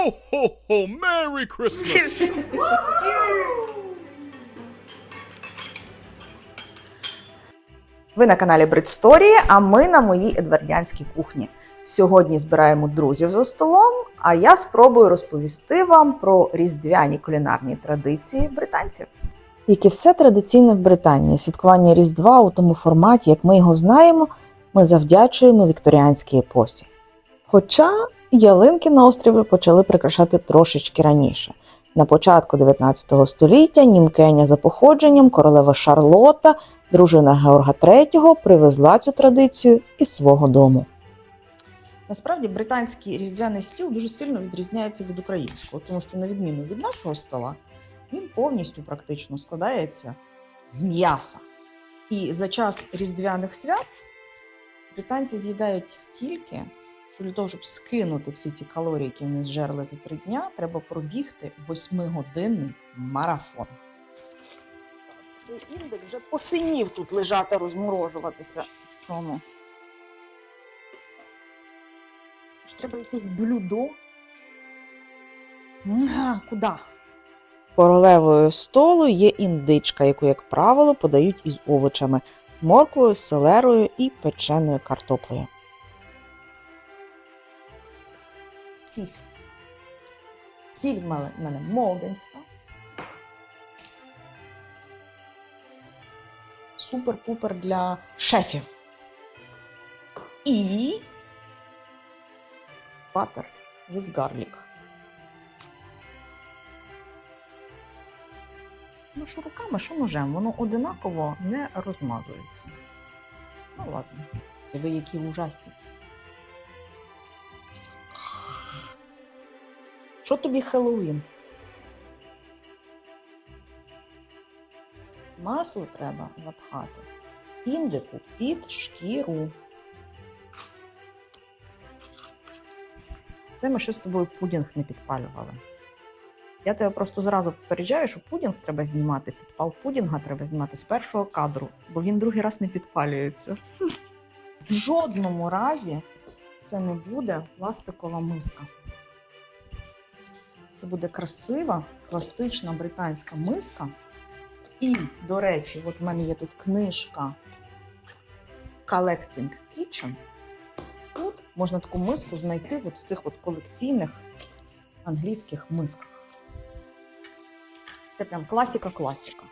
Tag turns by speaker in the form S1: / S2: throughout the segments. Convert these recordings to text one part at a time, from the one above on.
S1: Ho, ho, ho! Merry Christmas!
S2: Ви на каналі Бритсторії, а ми на моїй едвардіанській кухні. Сьогодні збираємо друзів за столом, а я спробую розповісти вам про різдвяні кулінарні традиції британців. Як і все традиційне в Британії, святкування Різдва у тому форматі, як ми його знаємо, ми завдячуємо вікторіанській епосі. Хоча ялинки на острові почали прикрашати трошечки раніше. На початку 19 століття німкеня за походженням королева Шарлота дружина Георга III привезла цю традицію із свого дому. Насправді британський різдвяний стіл дуже сильно відрізняється від українського, тому що, на відміну від нашого стола, він повністю практично складається з м'яса. І за час різдвяних свят британці з'їдають стільки, що для того, щоб скинути всі ці калорії, які вони зжерли за три дня, треба пробігти восьмигодинний марафон. Цей індекс вже посинів тут лежати, розморожуватися в цьому. Треба якесь блюдо. Ага, куди? Королевою столу є індичка, яку, як правило, подають із овочами, морквою, селерою і печеною картоплею. Сіль. Сіль в мене, в. Супер-пупер для шефів. І butter with garlic. Ну, що руками, що ножем, воно одинаково не розмазується. Ну ладно. Ви які ужасні. Що тобі Хеллоуін? Масло треба напхати. Індику під шкіру. Це ми ще з тобою пудінг не підпалювали. Я тебе просто зразу попереджаю, що пудінг треба знімати. Підпал пудінга треба знімати з першого кадру, бо він другий раз не підпалюється. В жодному разі це не буде пластикова миска. Це буде красива, класична британська миска. І, до речі, от в мене є тут книжка Collecting Kitchen. Тут можна таку миску знайти от в цих от колекційних англійських мисках. Це прям класіка-класіка.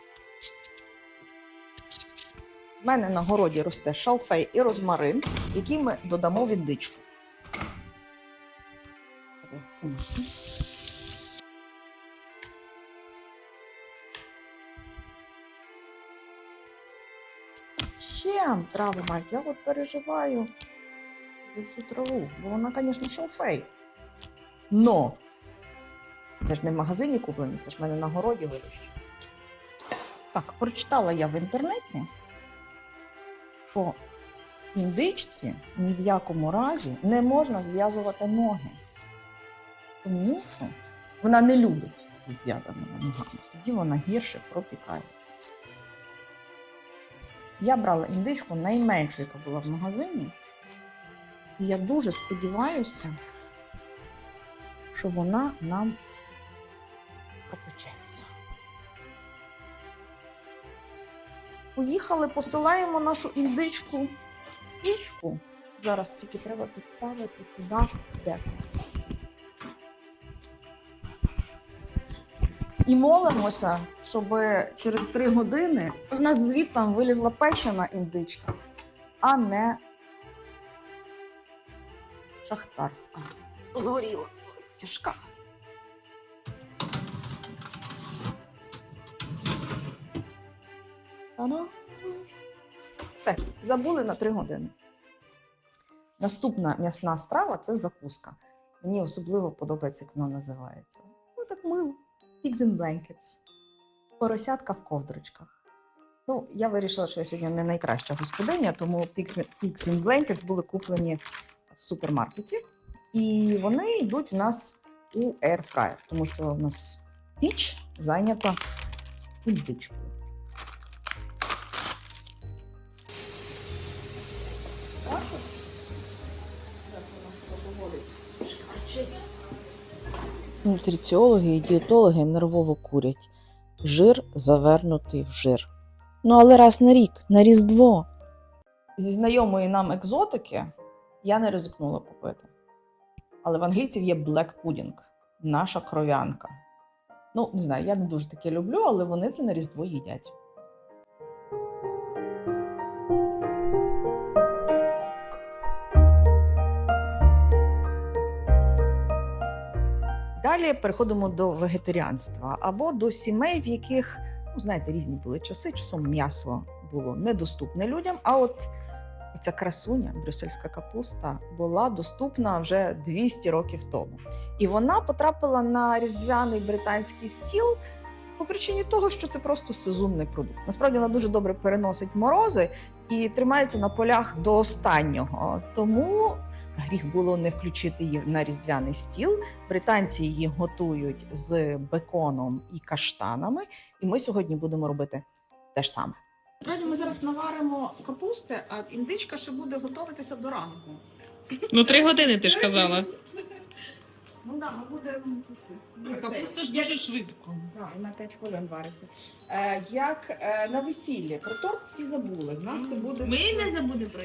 S2: У мене на городі росте шалфей і розмарин, які ми додамо в індичку. Ще трави мають. Я от переживаю за цю траву, бо вона, звісно, шалфей. Но це ж не в магазині куплені, це ж в мене на городі вирощено. Так, прочитала я в інтернеті, що індичці ні в якому разі не можна зв'язувати ноги. Тому що вона не любить зі зв'язаними ногами. Тоді вона гірше пропікається. Я брала індичку найменшу, яка була в магазині. І я дуже сподіваюся, що вона нам попечеться. Поїхали, посилаємо нашу індичку в пічку. Зараз тільки треба підставити туди деко. І молимося, щоб через три години в нас звідти вилізла печена індичка, а не шахтарська. Згоріла. Тяжка. Та-да. Все, забули на три години. Наступна м'ясна страва це закуска. Мені особливо подобається, як вона називається. Ну, так мило. Pigs in blankets. Поросятка в ковдрочках. Ну, я вирішила, що я сьогодні не найкраща господиня, тому Pigs in blankets були куплені в супермаркеті. І вони йдуть у нас у Air Fryer, тому що в нас піч зайнята індичкою. Нутриціологи і дієтологи нервово курять. Жир завернутий в жир. Ну, але раз на рік, на Різдво. Зі знайомої нам екзотики я не ризикнула купити. Але в англійців є black pudding, наша кров'янка. Ну, не знаю, я не дуже таке люблю, але вони це на Різдво їдять. Далі переходимо до вегетаріанства або до сімей, в яких, ну знаєте, різні були часи. Часом м'ясо було недоступне людям. А от ця красуня, брюссельська капуста, була доступна вже 200 років тому. І вона потрапила на різдвяний британський стіл по причині того, що це просто сезонний продукт. Насправді вона дуже добре переносить морози і тримається на полях до останнього. Тому гріх було не включити її на різдвяний стіл. Британці її готують з беконом і каштанами, і ми сьогодні будемо робити те ж саме.
S3: Справді ми зараз наваримо капусти, а індичка ще буде готуватися до ранку.
S4: Ну, три години ти ж казала.
S3: Ну так, ми будемо
S4: Капуста ж дуже швидко.
S3: Так, на 5 хвилин вариться. Е, як е, на весіллі, про торт всі забули. В нас це буде
S4: Ми не забудемо про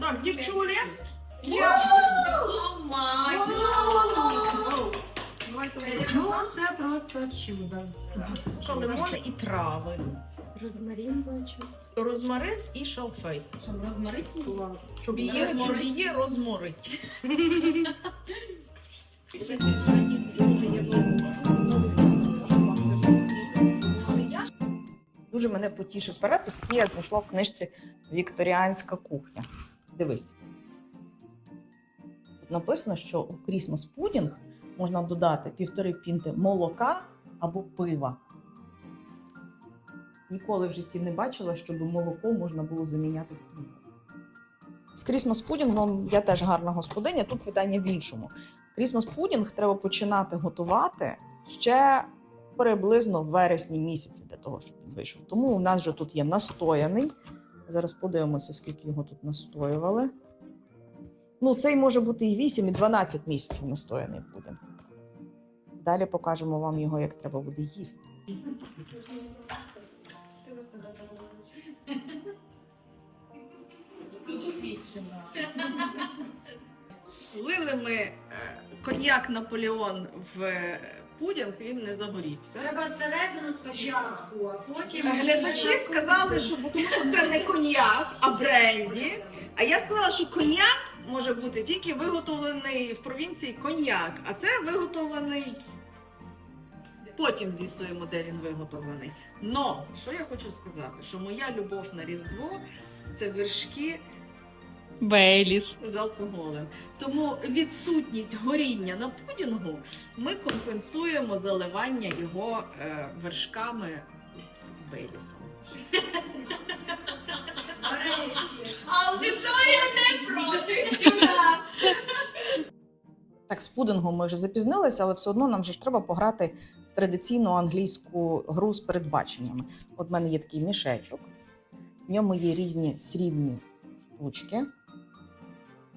S3: Так, дівчулі.
S4: Ну, це просто чудо.
S3: Лимон і трави.
S4: Розмарин бачу.
S3: Розмарин і шалфей.
S4: Щоб розмарин клас.
S3: Щоб щоб її розморить.
S2: Дуже мене потішив перепис, який я знайшла в книжці Вікторіанська кухня. Дивись. Написано, що у Крісмас пудінг можна додати півтори пінти молока або пива. Ніколи в житті не бачила, щоб молоко можна було заміняти пивом. З Крісмас пудінгом я теж гарна господиня. Тут питання в іншому. Крісмас пудінг треба починати готувати ще приблизно в вересні місяці для того, щоб він вийшов. Тому у нас же тут є настояний. Зараз подивимося, скільки його тут настоювали. Ну, цей може бути і 8, і 12 місяців настояний пудинг. Далі покажемо вам його, як треба буде їсти.
S3: Лили ми е, коньяк Наполеон в е, пудінг, він не загорівся.
S5: Треба всередину спочатку, а потім.
S3: Глядачі сказали, що бо тому що це не коньяк, а бренді. А я сказала, що коньяк може бути тільки виготовлений в провінції коньяк, а це виготовлений. Потім з'ясуємо, де він виготовлений. Но що я хочу сказати, що моя любов на Різдво це вершки
S4: Бейліс.
S3: з алкоголем. Тому відсутність горіння на пудінгу ми компенсуємо заливання його е, вершками з бейлісом.
S5: Аудиторія не проти сюди.
S2: Так, з пудингом ми вже запізнилися, але все одно нам же ж треба пограти в традиційну англійську гру з передбаченнями. От в мене є такий мішечок, в ньому є різні срібні штучки.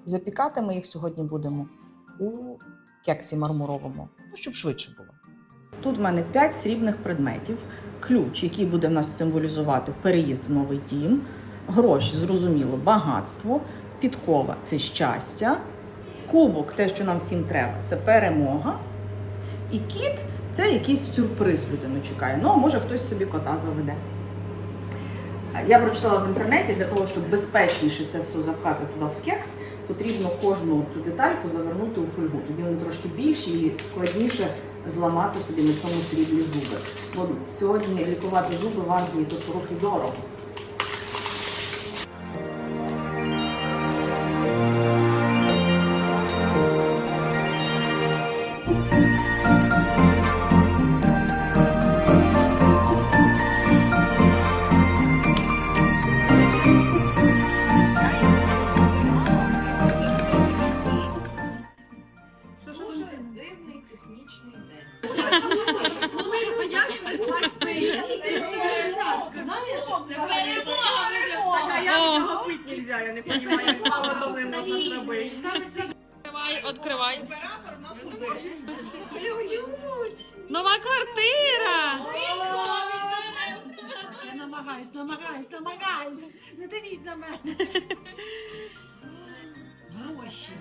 S2: Запікати ми їх сьогодні будемо у кексі мармуровому, ну, щоб швидше було. Тут в мене 5 срібних предметів, ключ, який буде в нас символізувати переїзд в новий дім, гроші, зрозуміло, багатство, підкова це щастя, кубок, те, що нам всім треба, це перемога. І кіт це якийсь сюрприз людину чекає. Ну, а може хтось собі кота заведе. Я прочитала в інтернеті для того, щоб безпечніше це все запхати туди в кекс, потрібно кожну цю детальку завернути у фольгу. Тоді вони трошки більші і складніше зламати собі на цьому сріблі зуби. Бо сьогодні лікувати зуби в Англії то трохи дорого.
S4: Відкривай. Нова квартира!
S5: Я намагаюсь, намагаюсь, намагаюсь. Не дивіть на мене.
S2: Гроші.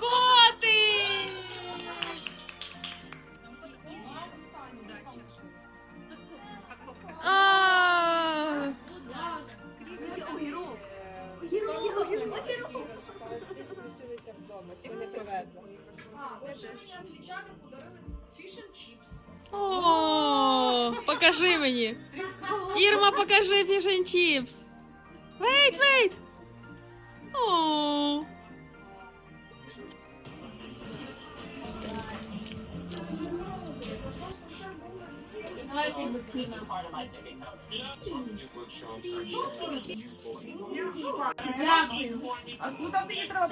S4: Коти! А,
S2: ви ж мені англічани подарили фіш and чіпс.
S4: О, покажи мені. Ірма, покажи фіш and чіпс. Вейт, вейт. О.
S5: Дякую.
S2: А куди мені треба